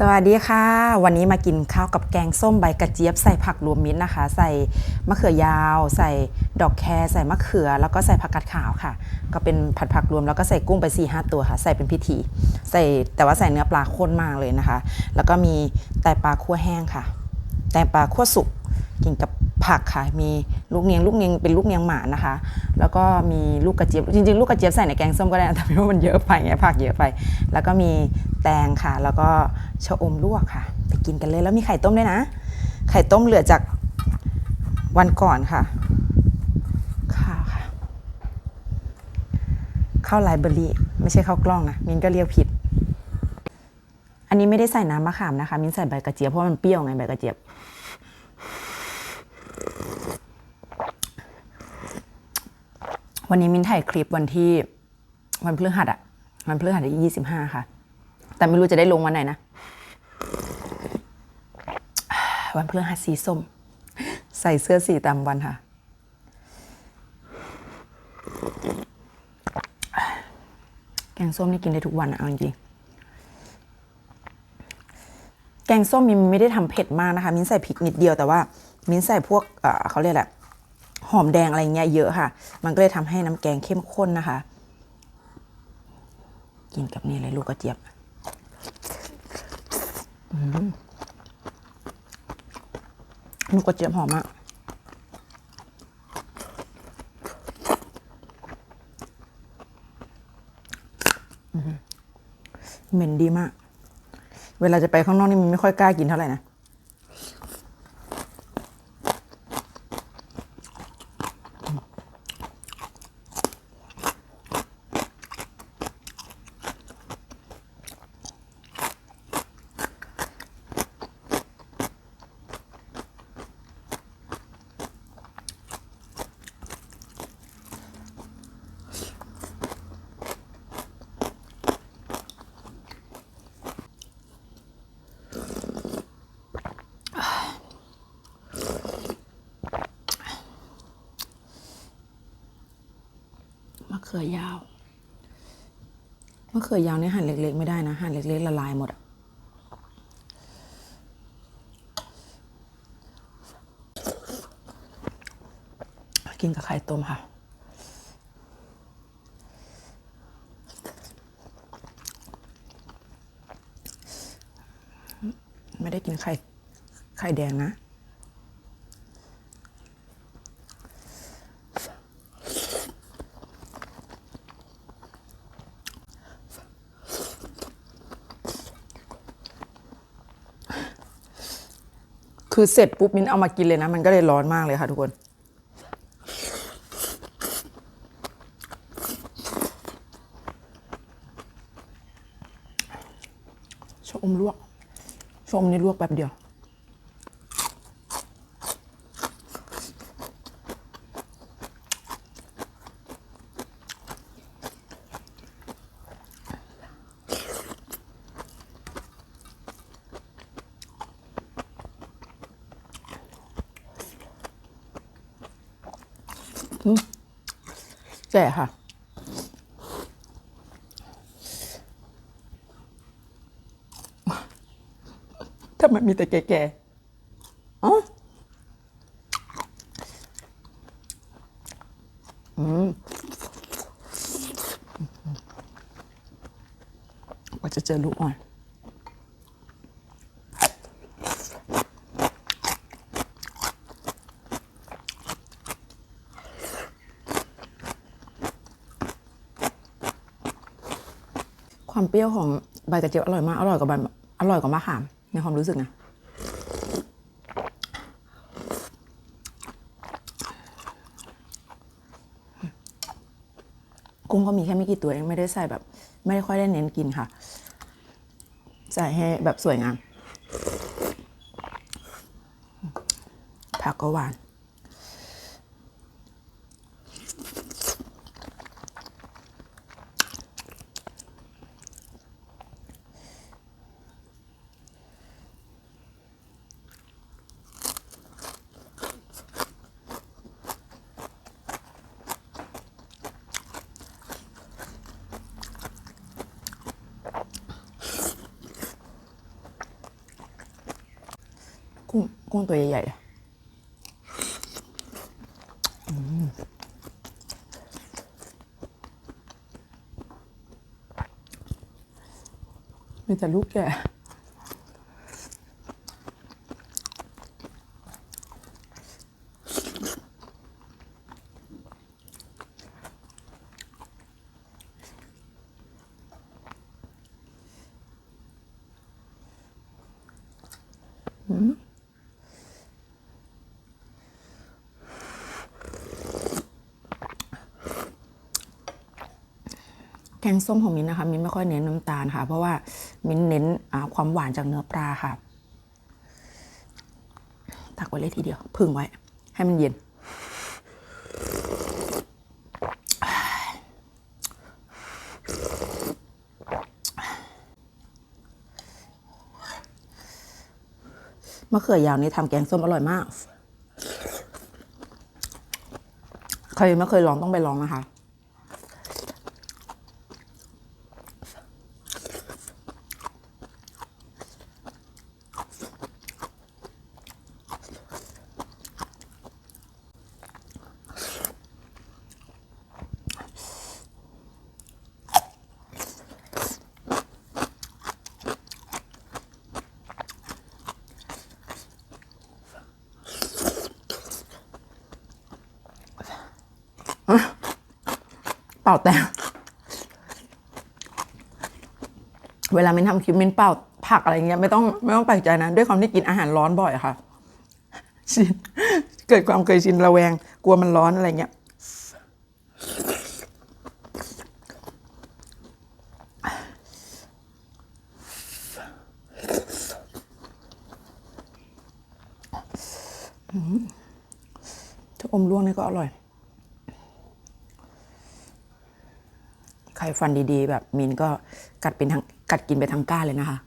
สวัสดีค่ะ วันนี้มากินข้าวกับแกงส้มใบกระเจี๊ยบใส่ผักรวมมิตรนะคะ ใส่มะเขือยาว ใส่ดอกแครใส่มะเขือ แล้วก็ใส่ผักกาดขาวค่ะ ก็เป็นผัดผักรวมแล้วก็ใส่กุ้งไป4ี่ห้าตัวค่ะ ใส่เป็นพิธี ใส่แต่ว่าใส่เนื้อปลาข้นมากเลยนะคะ แล้วก็มีไตปลาคั่วแห้งค่ะแตงปลาคั่วสุก กินกับผักค่ะ มีลูกเนียงลูกเนียงเป็นลูกเนียงหมานะคะ แล้วก็มีลูกกระเจี๊ยบ จริงๆ ลูกกระเจี๊ยบใส่ในแกงส้มก็ได้แต่ไม่ว่ามันเยอะไปไงผักเยอะไป แล้วก็มีแตงค่ะ แล้วก็ชะอมลวกค่ะ ไปกินกันเลย แล้วมีไข่ต้มด้วยนะ ไข่ต้มเหลือจากวันก่อนค่ะ ข้าวค่ะ ข้าวไลเบอรี่ไม่ใช่ข้าวกล้องนะมินก็เรียกผิด อันนี้ไม่ได้ใส่น้ำมะขามนะคะ มินใส่ใบกระเจี๊ยบเพราะมันเปรี้ยวไงใบกระเจี๊ยบ วันนี้มินถ่ายคลิปวันที่ วันพฤหัสอะวันพฤหัสที่ยี่สิบห้าค่ะ แต่ไม่รู้จะได้ลงวันไหนนะ วันพฤหัสสีส้ม ใส่เสื้อสีตามวันค่ะ แกงส้มนี่กินได้ทุกวันอะเอาจริงแกงส้มมินไม่ได้ทำเผ็ดมากนะคะ มินใส่พริกนิดเดียวแต่ว่า มินใส่พวกเขาเรียกแหละ หอมแดงอะไรเงี้ยเยอะค่ะ มันก็เลยทำให้น้ำแกงเข้มข้นนะคะ กินกับนี่เลยลูกกระเจี๊ยบลูกกระเจี๊ยบหอมมากอื้อหือเหม็นดีมาก เวลาจะไปข้างนอกนี่มันไม่ค่อยกล้ากินเท่าไหร่นะ ขือยาวมะเขือยาวนี่หั่นเล็กๆ ไม่ได้นะ หั่นเล็กๆ ละลายหมดอะกินกับไข่ต้มค่ะ ไม่ได้กินไข่ไข่แดงนะ คือเสร็จปุ๊บมินเอามากินเลยนะ มันก็เลยร้อนมากเลยค่ะทุกคนชอมลวกชอมนี่ลวกแป๊บเดียว แก่ค่ะทำไมมีแต่แก่ๆอ๋ออืมว่าจะเจอลูกอ่อน ความเปรี้ยวของใบกระเจี๊ยบอร่อยมากอร่อยกว่าใบอร่อยกว่ามะขามในความรู้สึกนะกุ้งก็มีแค่ไม่กี่ตัวเองไม่ได้ใส่แบบ ไม่ได้ค่อยได้เน้นกินค่ะ ใส่ให้แบบสวยงามผักก็หวาน อ กุ้งตัวใหญ่ๆเลยอืมมีแต่ลูกแก่ แกงส้มของมิ้นนะคะมิ้นไม่ค่อยเน้นน้ำตาลค่ะ เพราะว่ามิ้นเน้นความหวานจากเนื้อปลาค่ะ ตักไว้เลยทีเดียว พึ่งไว้ ให้มันเย็น มะเขือยาวนี่ทำแกงส้มอร่อยมาก ใครไม่เคยลองต้องไปลองนะคะ เป่าแต่เวลามินทำคลิปมินเป่าผักอะไรเงี้ยไม่ต้องไม่ต้องแปลกใจนะด้วยความที่กินอาหารร้อนบ่อยค่ะชินเกิดความเคยชินระแวง กลัวมันร้อนอะไรเงี้ย ถ้าอมร่วงนี่ก็อร่อย ใครฟันดีๆ แบบมินก็กัดเป็นทางกัดกินไปทางก้านเลยนะคะ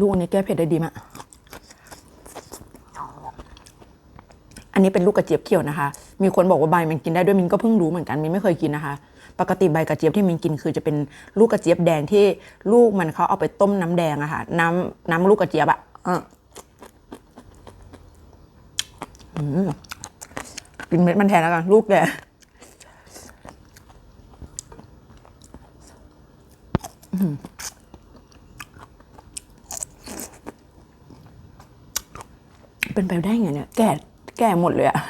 ลูกอันนี้แก้เผ็ดได้ดีมาก อันนี้เป็นลูกกระเจี๊ยบเขียวนะคะ มีคนบอกว่าใบมันกินได้ด้วยมินก็เพิ่งรู้เหมือนกันมินไม่เคยกินนะคะ ปกติใบกระเจี๊ยบที่มินกินคือจะเป็นลูกกระเจี๊ยบแดงที่ลูกมันเขาเอาไปต้มน้ำแดงอะค่ะ น้ำน้ำลูกกระเจี๊ยบอะอืมกินเม็ดมันแทนแล้วกันลูกแกเป็นไปได้ไงเนี่ยแก่ แก่หมดเลยอะ่ะ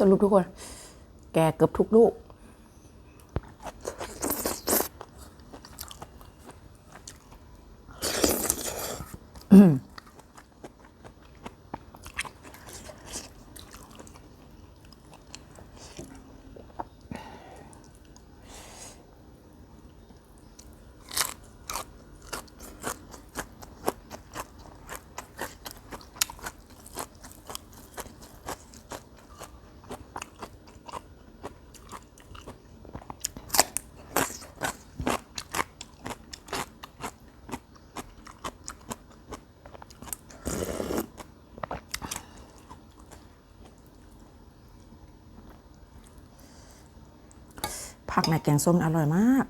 สรุปทุกคน แกเกือบทุกลูก ผักในแกงส้มอร่อยมาก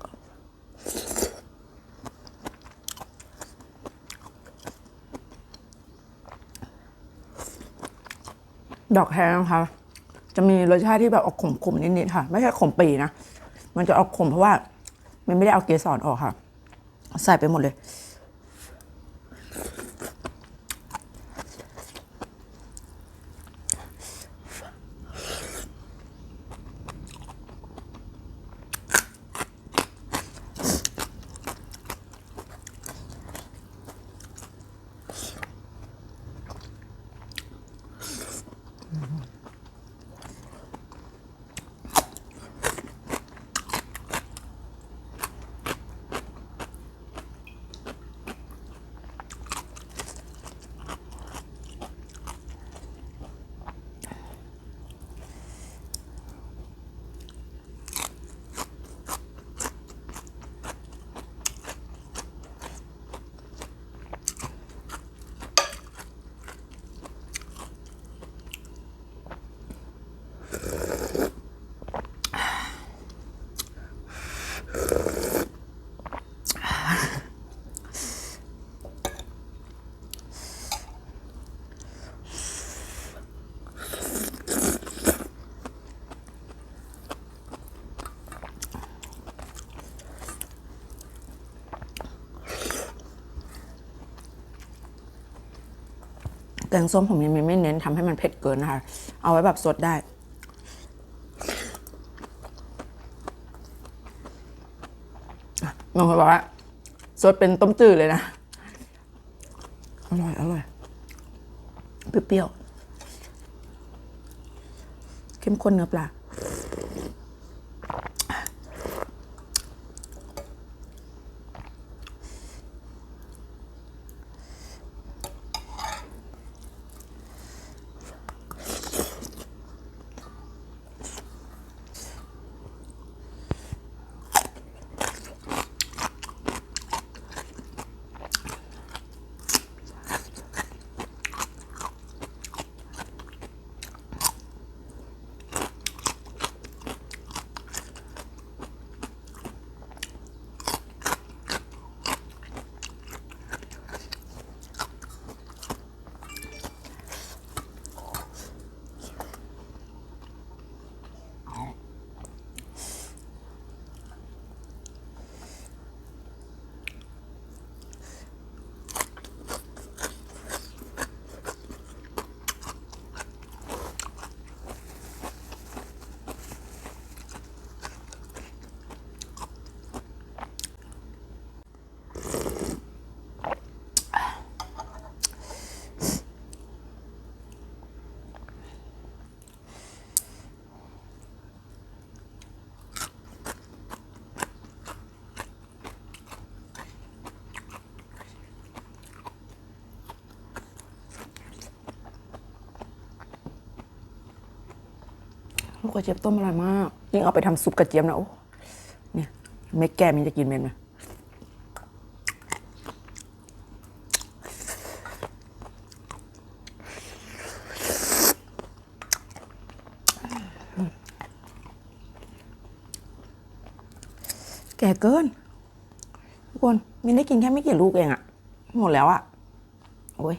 ดอกแครนะคะ จะมีรสชาติที่แบบออกขมๆนิดๆค่ะ ไม่ใช่ขมปีนะ มันจะออกขมเพราะว่า มันไม่ได้เอาเกสรออกค่ะ ใส่ไปหมดเลย แกงส้มผมยังไม่เน้นทำให้มันเผ็ดเกินนะคะ เอาไว้แบบสดได้ น้องเขาบอกว่าสดเป็นต้มจืดเลยนะ อร่อย อร่อย เปรี้ยวๆเข้มข้นเนื้อปลา กระเจี๊ยบต้มอร่อยมากยิ่งเอาไปทำซุปกระเจี๊ยบนะโอ้เนี่ยเม็ดแก้มันจะกินเม็ดไหมแก่เกินทุกคนมินได้กินแค่ไม่กี่ลูกเองอะหมดแล้วอะโอ้ย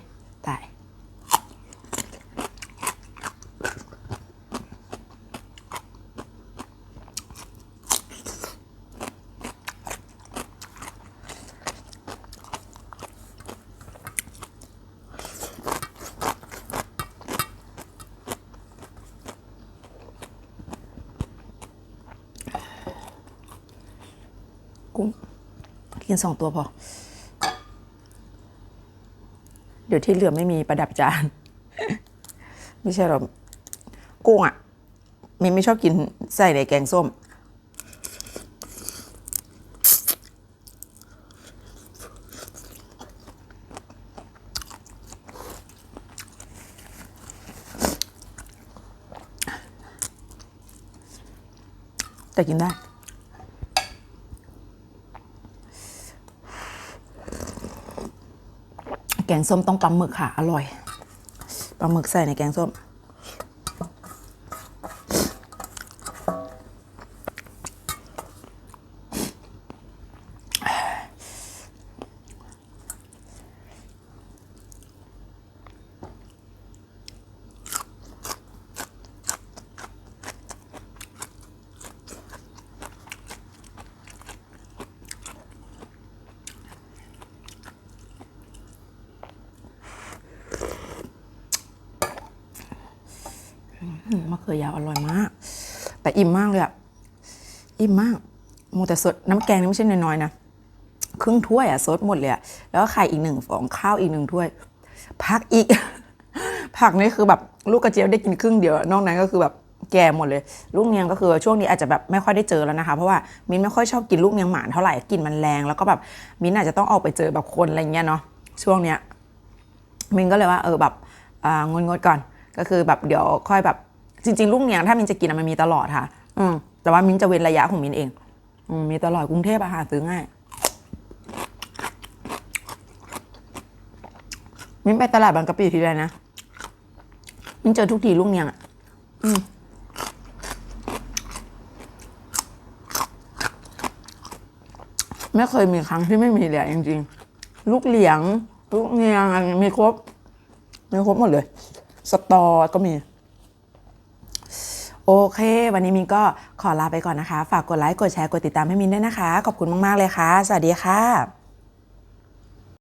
กุ้ง กินสองตัวพอ เดี๋ยวที่เหลือไม่มีประดับจาน ไม่ใช่หรอกกุ้งอะมินไม่ชอบกินใส่ในแกงส้ม แต่กินได้ แก งส้มต้องปลาหมึกค่ะ อร่อย ปลาหมึกใส่ในแกงส้ม เขือยาวอร่อยมาก แต่อิ่มมากเลยอะอิ่มมากโมแต่สดน้ำแกงนี่ไม่ใช่น้อยๆนะครึ่งถ้วยอะสดหมดเลยอะแล้วก็ไข่อีกหนึ่งฟองข้าวอีกหนึ่งถ้วย ผักอีก ผักนี่คือแบบลูกกระเจี๊ยบได้กินครึ่งเดียวนอกนั้นก็คือแบบแก่หมดเลย ลูกเนียงก็คือช่วงนี้อาจจะแบบไม่ค่อยได้เจอแล้วนะคะ เพราะว่ามิ้นไม่ค่อยชอบกินลูกเนียงหมานเท่าไหร่กลิ่นมันแรงแล้วก็แบบมิ้นอาจจะต้องออกไปเจอแบบคนอะไรเงี้ยเนาะช่วงเนี้ยมินก็เลยว่าเออแบบอ่างดงดๆก่อน ก็คือแบบเดี๋ยวค่อยแบบ จริง ๆ ลูกเนียงถ้ามินจะกินอะมันมีตลอดค่ะ อืมแต่ว่ามินจะเว้นระยะของมินเอง อืมมีตลอดกรุงเทพอาหารซื้อง่ายมินไปตลาดบางกะปิทีไรนะมินเจอทุกทีลูกเนียงอะอืมไม่เคยมีครั้งที่ไม่มีเลยจริงๆ ลูกเหลียง ลูกเนียงมีครบ มีครบหมดเลย สตอก็มี เค วันนี้มินก็ขอลาไปก่อนนะคะ ฝากกดไลค์ กดแชร์ กดติดตามให้มินด้วยนะคะ ขอบคุณมาก ๆ เลยค่ะ สวัสดีค่ะ